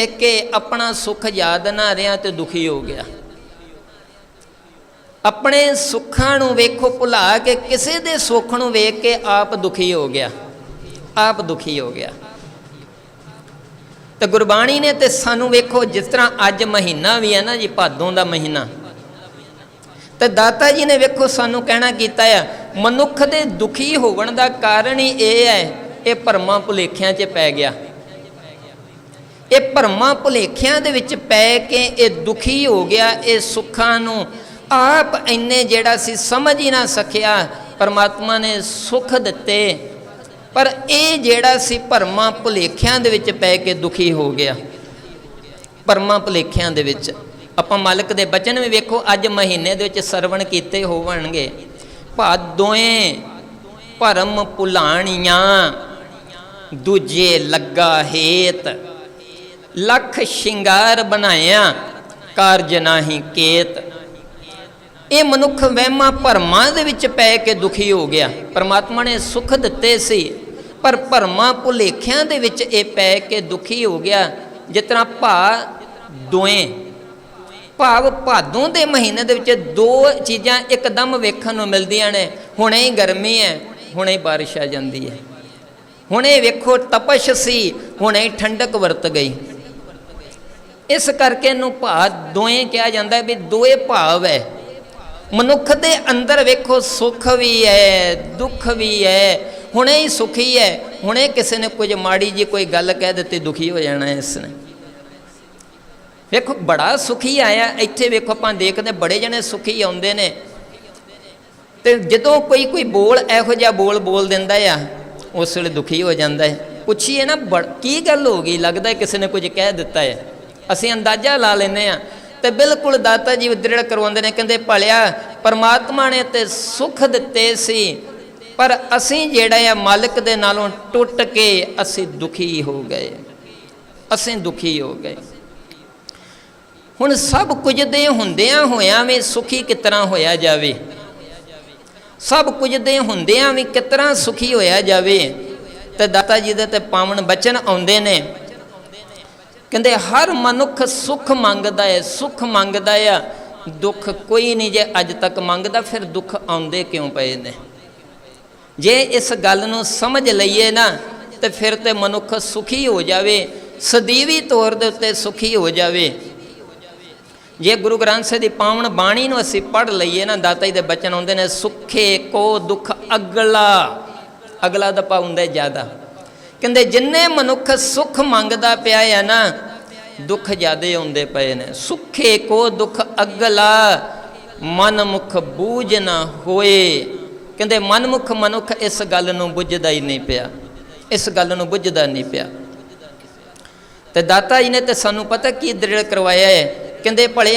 ਵੇਖ ਕੇ ਆਪਣਾ ਸੁੱਖ ਯਾਦ ਨਾ ਰਿਹਾ ਤੇ ਦੁਖੀ ਹੋ ਗਿਆ। ਆਪਣੇ ਸੁੱਖਾਂ ਨੂੰ ਵੇਖੋ, ਭੁਲਾ ਕੇ ਕਿਸੇ ਦੇ ਸੁੱਖ ਨੂੰ ਵੇਖ ਕੇ ਆਪ ਦੁਖੀ ਹੋ ਗਿਆ। ਆਪ ਦੁਖੀ ਹੋ ਗਿਆ। ਤੇ ਗੁਰਬਾਣੀ ਨੇ ਤੇ ਸਾਨੂੰ ਵੇਖੋ, ਜਿਸ ਤਰ੍ਹਾਂ ਅੱਜ ਮਹੀਨਾ ਵੀ ਹੈ ਨਾ ਜੀ, ਭਾਦੋਂ ਦਾ ਮਹੀਨਾ। ਤੇ ਦਾਤਾ ਜੀ ਨੇ ਵੇਖੋ, ਸਾਨੂੰ ਕਹਿਣਾ ਕੀਤਾ ਆ, ਮਨੁੱਖ ਦੇ ਦੁਖੀ ਹੋਣ ਦਾ ਕਾਰਨ ਹੀ ਇਹ ਹੈ, ਇਹ ਭਰਮਾਂ ਭੁਲੇਖਿਆਂ 'ਚ ਪੈ ਗਿਆ। ਇਹ ਭਰਮਾਂ ਭੁਲੇਖਿਆਂ ਦੇ ਵਿੱਚ ਪੈ ਕੇ ਇਹ ਦੁਖੀ ਹੋ ਗਿਆ, ਇਹ ਸੁੱਖਾਂ ਨੂੰ ਆਪ ਇੰਨੇ ਜਿਹੜਾ ਸੀ ਸਮਝ ਹੀ ਨਾ ਸਕਿਆ, ਪਰਮਾਤਮਾ ਨੇ ਸੁੱਖ ਦਿੱਤੇ। ਪਰ ਇਹ ਜਿਹੜਾ ਸੀ ਭਰਮਾਂ ਭੁਲੇਖਿਆਂ ਦੇ ਵਿੱਚ ਪੈ ਕੇ ਦੁਖੀ ਹੋ ਗਿਆ। ਭਰਮਾਂ ਭੁਲੇਖਿਆਂ ਦੇ ਵਿੱਚ। ਆਪਾਂ ਮਾਲਕ ਦੇ ਬਚਨ ਵੀ ਵੇਖੋ, ਅੱਜ ਮਹੀਨੇ ਦੇ ਵਿੱਚ ਸਰਵਣ ਕੀਤੇ ਹੋਵਣਗੇ। ਭਾਦੋਏ ਭਰਮ ਭੁਲਾਣੀਆਂ, ਦੂਜੇ ਲੱਗਾ ਹੇਤ। ਲੱਖ ਸ਼ਿੰਗਾਰ ਬਣਾਇਆ, ਕਾਰਜ ਨਾਹੀ ਕੇਤ। ਇਹ ਮਨੁੱਖ ਵਹਿਮਾਂ ਭਰਮਾਂ ਦੇ ਵਿੱਚ ਪੈ ਕੇ ਦੁਖੀ ਹੋ ਗਿਆ। ਪਰਮਾਤਮਾ ਨੇ ਸੁੱਖ ਦਿੱਤੇ ਸੀ, ਪਰ ਭਰਮਾਂ ਭੁਲੇਖਿਆਂ ਦੇ ਵਿੱਚ ਇਹ ਪੈ ਕੇ ਦੁਖੀ ਹੋ ਗਿਆ। ਜਿਸ ਤਰ੍ਹਾਂ ਭਾ ਦੋਏ, ਭਾਵ ਭਾਦੋਂ ਦੇ ਮਹੀਨੇ ਦੇ ਵਿੱਚ ਦੋ ਚੀਜ਼ਾਂ ਇੱਕਦਮ ਵੇਖਣ ਨੂੰ ਮਿਲਦੀਆਂ ਨੇ। ਹੁਣੇ ਹੀ ਗਰਮੀ ਹੈ, ਹੁਣੇ ਹੀ ਬਾਰਿਸ਼ ਆ ਜਾਂਦੀ ਹੈ। ਹੁਣੇ ਵੇਖੋ ਤਪਸ਼ ਸੀ, ਹੁਣੇ ਠੰਡਕ ਵਰਤ ਗਈ। ਇਸ ਕਰਕੇ ਇਹਨੂੰ ਭਾਵ ਦੋਏ ਕਿਹਾ ਜਾਂਦਾ ਵੀ ਦੋਏ ਭਾਵ ਹੈ। ਮਨੁੱਖ ਦੇ ਅੰਦਰ ਵੇਖੋ ਸੁੱਖ ਵੀ ਹੈ, ਦੁੱਖ ਵੀ ਹੈ, ਹੁਣੇ ਹੀ ਸੁਖੀ ਹੈ, ਹੁਣੇ ਕਿਸੇ ਨੇ ਕੁਝ ਮਾੜੀ ਜੀ ਕੋਈ ਗੱਲ ਕਹਿ ਦਿੱਤੀ ਦੁਖੀ ਹੋ ਜਾਣਾ ਹੈ ਇਸ ਨੇ ਵੇਖੋ ਬੜਾ ਸੁਖੀ ਆਇਆ, ਇੱਥੇ ਵੇਖੋ ਆਪਾਂ ਦੇਖਦੇ ਬੜੇ ਜਣੇ ਸੁਖੀ ਆਉਂਦੇ ਨੇ। ਤੇ ਜਦੋਂ ਕੋਈ ਕੋਈ ਬੋਲ ਇਹੋ ਜਿਹਾ ਬੋਲ ਬੋਲ ਦਿੰਦਾ ਆ, ਉਸ ਵੇਲੇ ਦੁਖੀ ਹੋ ਜਾਂਦਾ ਹੈ। ਪੁੱਛੀਏ ਨਾ, ਬੜ- ਕੀ ਗੱਲ ਹੋ ਗਈ? ਲੱਗਦਾ ਕਿਸੇ ਨੇ ਕੁਝ ਕਹਿ ਦਿੱਤਾ ਹੈ। ਅਸੀਂ ਅੰਦਾਜ਼ਾ ਲਾ ਲੈਨੇ ਆ ਤੇ ਬਿਲਕੁਲ ਦਾਤਾ ਜੀ ਦ੍ਰਿੜ ਕਰਵਾਉਂਦੇ ਨੇ, ਕਹਿੰਦੇ, ਭਲਿਆ, ਪਰਮਾਤਮਾ ਨੇ ਤੇ ਸੁੱਖ ਦਿੱਤੇ ਸੀ, ਪਰ ਅਸੀਂ ਜਿਹੜਾ ਆ ਮਾਲਕ ਦੇ ਨਾਲੋਂ ਟੁੱਟ ਕੇ ਅਸੀਂ ਦੁਖੀ ਹੋ ਗਏ। ਅਸੀਂ ਦੁਖੀ ਹੋ ਗਏ। ਹੁਣ ਸਭ ਕੁਝ ਦੇ ਹੁੰਦਿਆਂ ਹੋਇਆਂ ਵੀ ਸੁਖੀ ਕਿਤਨਾ ਹੋਇਆ ਜਾਵੇ। ਸਭ ਕੁਝ ਦੇ ਹੁੰਦਿਆਂ ਵੀ ਕਿਤਨਾ ਸੁਖੀ ਹੋਇਆ ਜਾਵੇ। ਤੇ ਦਾਤਾ ਜੀ ਦੇ ਤੇ ਪਾਵਨ ਬਚਨ ਆਉਂਦੇ ਨੇ। ਕਹਿੰਦੇ, ਹਰ ਮਨੁੱਖ ਸੁਖ ਮੰਗਦਾ ਹੈ ਸੁਖ ਮੰਗਦਾ ਆ ਦੁੱਖ ਕੋਈ ਨਹੀਂ ਜੇ ਅੱਜ ਤੱਕ ਮੰਗਦਾ, ਫਿਰ ਦੁੱਖ ਆਉਂਦੇ ਕਿਉਂ ਪਏ ਨੇ? ਜੇ ਇਸ ਗੱਲ ਨੂੰ ਸਮਝ ਲਈਏ ਨਾ, ਤੇ ਫਿਰ ਤੇ ਮਨੁੱਖ ਸੁਖੀ ਹੋ ਜਾਵੇ, ਸਦੀਵੀ ਤੌਰ ਦੇ ਉੱਤੇ ਸੁਖੀ ਹੋ ਜਾਵੇ। ਜੇ ਗੁਰੂ ਗ੍ਰੰਥ ਸਾਹਿਬ ਦੀ ਪਾਵਨ ਬਾਣੀ ਨੂੰ ਅਸੀਂ ਪੜ੍ਹ ਲਈਏ ਨਾ, ਦਾਤਾ ਜੀ ਦੇ ਬਚਨ ਆਉਂਦੇ ਨੇ, ਸੁਖੇ ਕੋ ਦੁੱਖ ਅਗਲਾ। ਅਗਲਾ ਦਾ ਪਾਉਂਦਾ ਜ਼ਿਆਦਾ। ਕਹਿੰਦੇ ਜਿੰਨੇ ਮਨੁੱਖ ਸੁਖ ਮੰਗਦਾ ਪਿਆ ਹੈ ਨਾ, ਦੁੱਖ ਜ਼ਿਆਦੇ ਆਉਂਦੇ ਪਏ ਨੇ। ਸੁਖੇ ਕੋ ਦੁੱਖ ਅਗਲਾ ਮਨ ਮੁਖ ਬੂਝ ਨਾ ਹੋਏ। ਕਹਿੰਦੇ ਮਨਮੁਖ ਮਨੁੱਖ ਇਸ ਗੱਲ ਨੂੰ ਬੁੱਝਦਾ ਹੀ ਨਹੀਂ ਪਿਆ। ਇਸ ਗੱਲ ਨੂੰ ਬੁੱਝਦਾ ਨਹੀਂ ਪਿਆ। ਤੇ ਦਾਤਾ ਜੀ ਨੇ ਤੇ ਸਾਨੂੰ ਪਤਾ ਕੀ ਦ੍ਰਿੜ ਕਰਵਾਇਆ ਹੈ? ਕਹਿੰਦੇ ਭਲੇ